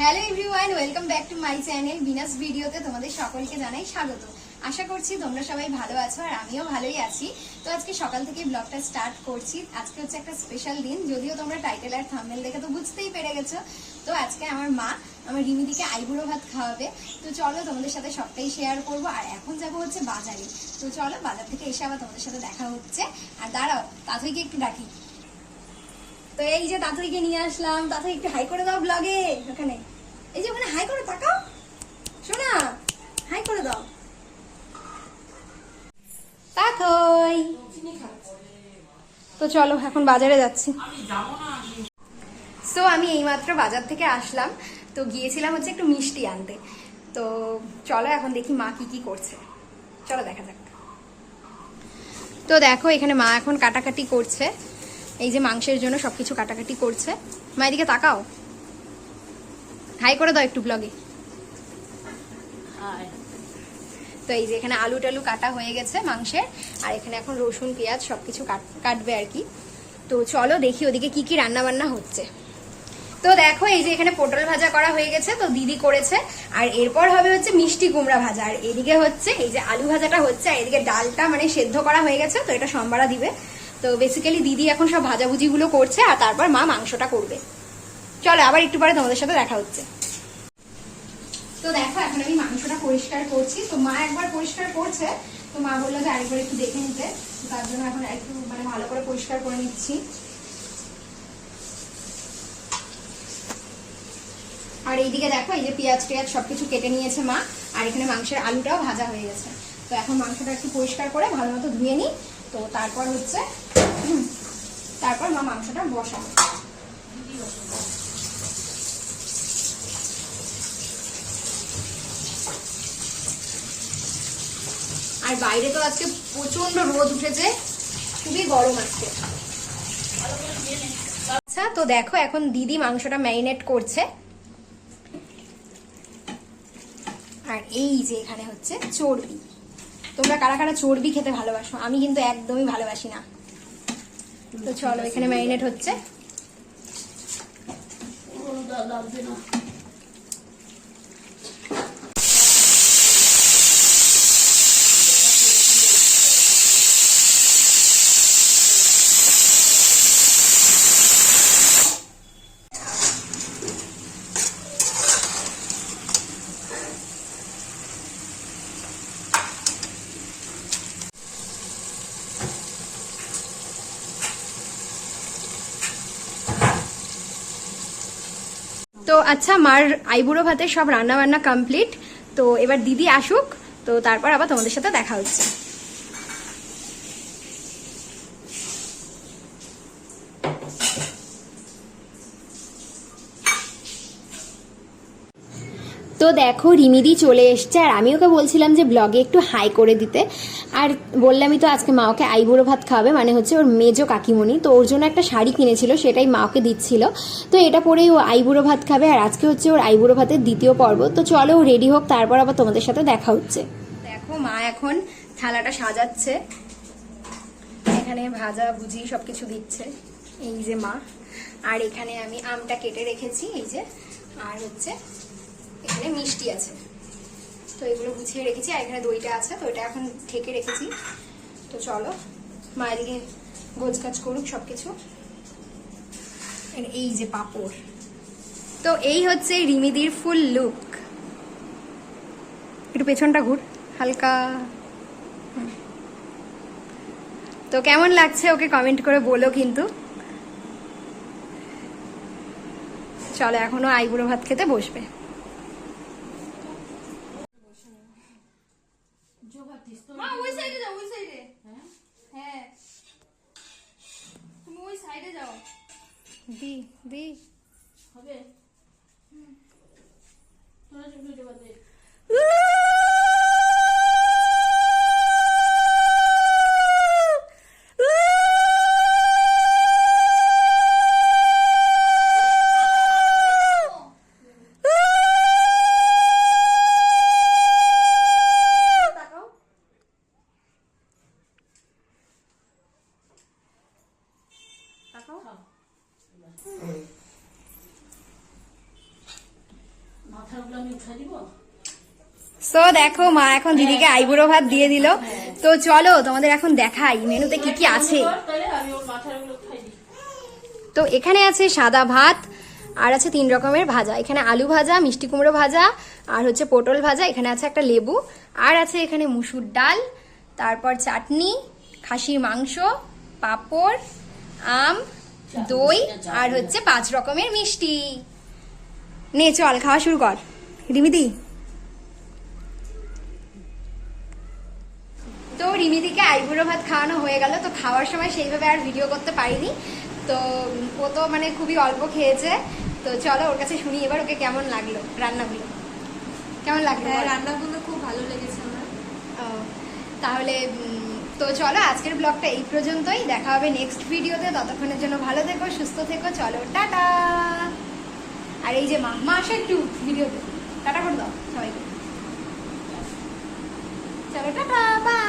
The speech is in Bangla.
Hello everyone welcome back to my channel Binas ভিডিওতে তোমাদের সকলকে জানাই স্বাগত। আশা করছি তোমরা সবাই ভালো আছো আর আমিও ভালোই আছি। তো আজকে সকাল থেকে ব্লগটা স্টার্ট করছি। আজকে হচ্ছে একটা স্পেশাল দিন, যদিও তোমরা টাইটেল আর থাম্বনেল দেখে তো বুঝতেই পেরে গেছো। তো আজকে আমার মা, আমার রিমিদিকে আইবুড়ো ভাত খাওয়াবে। তো চলো তোমাদের সাথে সবটাই শেয়ার করব। আর এখন যাব হচ্ছে বাজারে। তো চলো বাজার থেকে এসে আবার তোমাদের সাথে দেখা হচ্ছে। আর দাঁড়াও, তাঁতইকে একটু ডাকি। তো এই যে তাঁতইকে নিয়ে আসলাম। তাঁতই একটু হাই করে দাও ব্লগে ওখানে। এই যে ওখানে হাই করে, তাকাও। শোনা, হাই করে দাও। তাথই তো চলো, এখন বাজারে যাচ্ছি। সো আমি এইমাত্র বাজার থেকে আসলাম। তো গিয়েছিলাম হচ্ছে একটু মিষ্টি আনতে। তো চলো, এখন দেখি মা কি কি করছে। চলো, দেখা যাক। তো দেখো, এখানে মা এখন কাটাকাটি করছে। এই যে মাংসের জন্য সবকিছু কাটাকাটি করছে। মা, এদিকে তাকাও। হাই করে দাও একটু ব্লগে তো এই যে এখানে আলু টালু কাটা হয়ে গেছে মাংসের আর এখানে এখন রসুন পেঁয়াজ সবকিছু কাট- কাটবে আর কি। তো চলো দেখি ওদিকে কি কি রান্না বান্না হচ্ছে। তো দেখো এই যে এখানে পটল ভাজা করা হয়ে গেছে তো দিদি করেছে। আর এরপর হবে হচ্ছে মিষ্টি কুমড়া ভাজা। আর এদিকে হচ্ছে এই যে আলু ভাজাটা হচ্ছে আর এদিকে ডালটা মানে সেদ্ধ করা হয়ে গেছে তো এটা সম্বারা দিবে। তো বেসিক্যালি দিদি এখন সব ভাজাভুজিগুলো করছে আর তারপর মা মাংসটা করবে। চলো, আবার একটু পরে তোমাদের সাথে দেখা হচ্ছে। তো দেখো, এখন আমি মাংসটা পরিষ্কার করছি। তো মা একবার পরিষ্কার করছে। তো মা বলল যে আরেকবার একটু দেখে নিতে। তার জন্য এখন একটু মানে ভালো করে পরিষ্কার করে নিচ্ছি। আর এইদিকে দেখো, এই যে পেঁয়াজ টেয়াজ সবকিছু কেটে নিয়েছে মা। আর এখানে মাংসের আলুটাও ভাজা হয়ে গেছে। তো এখন মাংসটা একটু পরিষ্কার করে ভালো মতো ধুয়ে নিই। তো তারপর হচ্ছে, তারপর মা মাংসটা বসাবো। আর বাইরে তো আজকে প্রচণ্ড রোদ উঠেছে, খুবই গরম আজকে। আচ্ছা তো দেখো, এখন দিদি মাংসটা ম্যারিনেট করছে। আর এই যে এখানে হচ্ছে চর্বি। তোমরা কারা কারা চর্বি খেতে ভালোবাসো? আমি কিন্তু একদমই ভালোবাসি না। তো চলো, এখানে ম্যারিনেট হচ্ছে। তো আচ্ছা মার আইবুড়ো ভাতে সব রান্না বান্না কমপ্লিট তো এবার দিদি আসুক, তো তারপর আবার তোমাদের সাথে দেখা হচ্ছে। তো দেখো, রিমিদি চলে এসছে, আর আমি ওকে বলছিলাম যে ব্লগে একটু হাই করে দিতে। আর বললামই তো আজকে মা ওকে আইবুড়ো ভাত খাওয়াবে মানে হচ্ছে ওর মেজো কাকিমণি। তো ওর জন্য একটা শাড়ি কিনেছিল, সেটাই মা ওকে দিচ্ছিল। তো এটা পরেই ও আইবুড়ো ভাত খাবে, আর আজকে হচ্ছে ওর আইবুড়ো ভাতের দ্বিতীয় পর্ব। তো চলো ও রেডি হোক, তারপর আবার তোমাদের সাথে দেখা হচ্ছে। দেখো, মা এখন থালাটা সাজাচ্ছে। এখানে ভাজা, ভুজি সবকিছু দিচ্ছে, এই যে মা। আর এখানে আমি আমটা কেটে রেখেছি, এই যে। আর হচ্ছে এখানে মিষ্টি আছে। তো এগুলো গুছিয়ে রেখেছি, আর এখানে দইটা আছে, তো এটা এখন ঢেকে রেখেছি। তো চলো, মা এদিকে গোছ কাজ করুক সবকিছু। আর এই যে পাপড়। তো এই হচ্ছে রিমিদির ফুল লুক। একটু পেছনটা ঘুর, হালকা। তো কেমন লাগছে ওকে কমেন্ট করে বলো কিন্তু। চলো, এখনও আইবুড়ো ভাত খেতে বসবে। দি দি। হবে। সো দেখো মা, এখন দিদিকে আইবুড়ো ভাত দিয়ে দিল। তো চলো, তোমাদের এখন দেখাই মেনুতে কি কি আছে। তো এখানে আছে সাদা ভাত, আর আছে তিন রকমের ভাজা। এখানে আলু ভাজা, মিষ্টি কুমড়ো ভাজা, আর হচ্ছে পটল ভাজা, এখানে আছে একটা লেবু, আর আছে এখানে মুসুর ডাল, তারপর চাটনি, খাসির মাংস, পাঁপড়, আম, দই, আর হচ্ছে পাঁচ রকমের মিষ্টি। নে, চল, খাওয়া শুরু কর। রিমিদি। তো রিমিদিকে আইবুড়ো ভাত খাওয়ানো হয়ে গেল তো খাওয়ার সময় সেইভাবে আর ভিডিও করতে পারিনি। তো ও তো মানে খুবই অল্প খেয়েছে। তো চলো ওর কাছে শুনি এবার ওকে কেমন লাগল রান্নাগুলো। কেমন লাগল হ্যাঁ? রান্নাগুলো খুব ভালো লেগেছে আমার। ও, তাহলে তো চলো আজকের ব্লগটা এই পর্যন্তই। দেখা হবে নেক্সট ভিডিওতে ততক্ষণের জন্য ভালো থেকো সুস্থ থেকো চলো টাটা। আর এই যে মা মা আসো একটু ভিডিওতে টাটা করে দাও সবাইকে। চলো টাটা বাই